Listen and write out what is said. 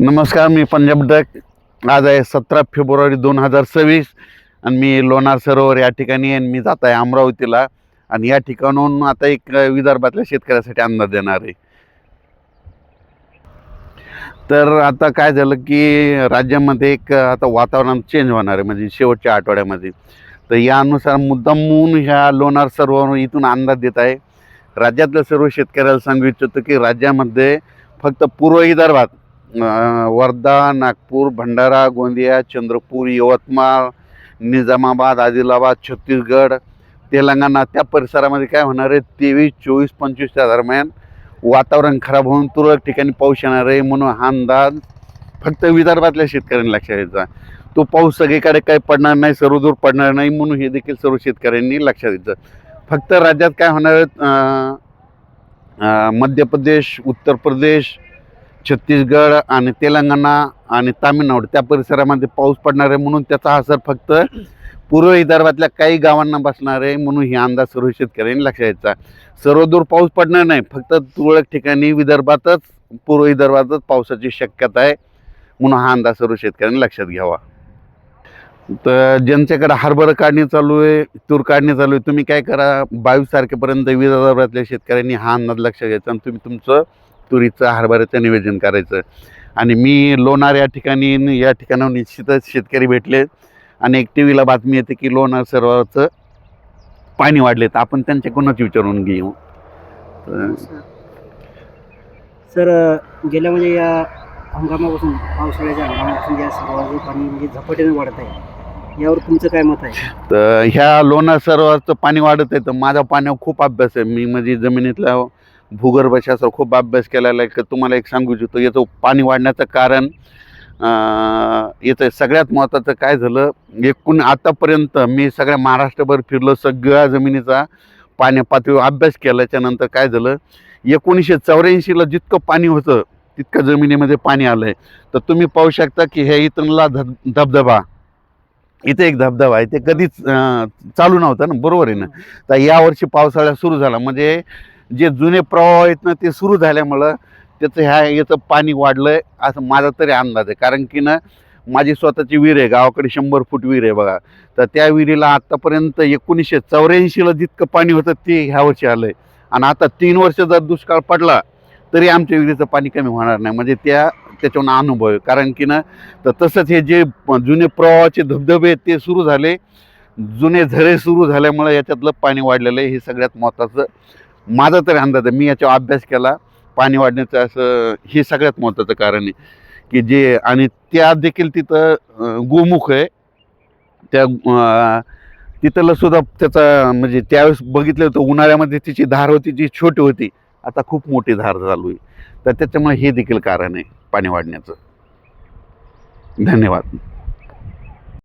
नमस्कार मी पंजाब डक. आज आहे सतरा फेब्रुवारी दोन हजार सव्वीस आणि मी लोणार सरोवर या ठिकाणी आणि मी जात आहे अमरावतीला. आणि या ठिकाणून आता एक विदर्भातल्या शेतकऱ्यासाठी अंदाज देणार आहे. तर आता काय झालं की राज्यामध्ये एक आता वातावरण चेंज होणार आहे म्हणजे शेवटच्या आठवड्यामध्ये. तर यानुसार मुद्दामून ह्या लोणार सरोवर इथून अंदाज देत आहे. राज्यातल्या सर्व शेतकऱ्याला सांगू इच्छितो की राज्यामध्ये फक्त पूर्व विदर्भात वर्धा नागपूर भंडारा गोंदिया चंद्रपूर यवतमाळ निजामाबाद आदिलाबाद छत्तीसगड तेलंगणा त्या परिसरामध्ये काय होणार आहे? तेवीस चोवीस पंचवीसच्या दरम्यान वातावरण खराब होऊन तुरळक ठिकाणी पाऊस येणार आहे म्हणून हा अंदाज फक्त विदर्भातल्या शेतकऱ्यांनी लक्षात घ्यायचा. तो पाऊस सगळीकडे काही पडणार नाही सर्वदूर पडणार नाही म्हणून हे देखील सर्व शेतकऱ्यांनी लक्षात घ्यायचं. फक्त राज्यात काय होणार आहे? मध्य प्रदेश उत्तर प्रदेश छत्तीसगड आणि तेलंगणा आणि तामिळनाडू त्या परिसरामध्ये पाऊस पडणार आहे म्हणून त्याचा असर फक्त पूर्व विदर्भातल्या काही गावांना बसणार आहे म्हणून हे अंदाज सर्व शेतकऱ्यांनी लक्षात घ्यायचा. सर्वदूर पाऊस पडणार नाही फक्त तुरळक ठिकाणी विदर्भातच पूर्व विदर्भातच पावसाची शक्यता आहे म्हणून हा अंदाज सर्व शेतकऱ्यांनी लक्षात घ्यावा. तर ज्यांच्याकडे हरभरा काढणी चालू आहे तूर काढणी चालू आहे तुम्ही काय करा बावीस तारखेपर्यंत विदर्भातल्या शेतकऱ्यांनी हा अंदाज लक्षात घ्यायचा आणि तुम्ही तुमचं तुरीचं हरभऱ्याचं नियोजन करायचं. आणि मी लोणार या ठिकाणी या ठिकाणाहून निश्चितच शेतकरी भेटले. आणि एक टी व्हीला बातमी येते की लोणार सरोवराचं पाणी वाढले. तर आपण त्यांच्याकडूनच विचारून घेऊ? सर गेल्या म्हणजे या हंगामापासून पावसाळ्याच्या हंगामापासून या सरोवराचं पाणी म्हणजे झपाट्याने वाढत आहे. यावर तुमचं काय मत आहे? तर ह्या लोणार सरोवराचं पाणी वाढत आहे. तर माझा पाण्यावर खूप अभ्यास आहे. मी म्हणजे जमिनीतल्या भूगर्भशास्त्र खूप अभ्यास केलेला आहे. की तुम्हाला एक सांगू इच्छितो याचं पाणी वाढण्याचं कारण याचं सगळ्यात महत्त्वाचं काय झालं? एकूण आतापर्यंत मी सगळ्या महाराष्ट्रभर फिरलो सगळ्या जमिनीचा पाण्या पातळीवर अभ्यास केल्याच्यानंतर काय झालं? एकोणीसशे चौऱ्याऐंशीला जितकं पाणी होतं तितकं जमिनीमध्ये पाणी आलं आहे तर तुम्ही पाहू शकता की ह्या इथला धब धबधबा इथे एक धबधबा आहे. ते कधीच चालू नव्हतं ना बरोबर आहे ना? तर यावर्षी पावसाळा सुरू झाला. म्हणजे जे जुने प्रवाह आहेत ना ते सुरू झाल्यामुळं त्याचं ह्या याचं पाणी वाढलं आहे असं माझा तरी अंदाज आहे. कारण की ना माझी स्वतःची विहीर आहे गावाकडे शंभर फूट विहीर आहे बघा. तर त्या विहिरीला आत्तापर्यंत एकोणीसशे चौऱ्याऐंशीला जितकं पाणी होतं ते ह्या वर्षी आलं आहे आणि आता तीन वर्ष जर दुष्काळ पडला तरी आमच्या विहिरीचं पाणी कमी होणार नाही. म्हणजे त्या त्याच्यावर अनुभव आहे. कारण की ना तर तसंच हे जे जुने प्रवाहाचे धबधबे आहेत ते सुरू झाले. जुने झरे सुरू झाल्यामुळे याच्यातलं पाणी वाढलेलं आहे. हे सगळ्यात महत्त्वाचं माझा तरी अंदाज आहे मी याच्यावर अभ्यास केला पाणी वाढण्याचं असं हे सगळ्यात महत्त्वाचं कारण आहे. की जे आणि त्या देखील तिथं गोमुख आहे. त्या तिथलं सुद्धा त्याचा म्हणजे त्यावेळेस बघितलं होतं उन्हाळ्यामध्ये तिची धार होती जी छोटी होती आता खूप मोठी धार चालू आहे. तर त्याच्यामुळे हे देखील कारण आहे पाणी वाढण्याचं. धन्यवाद.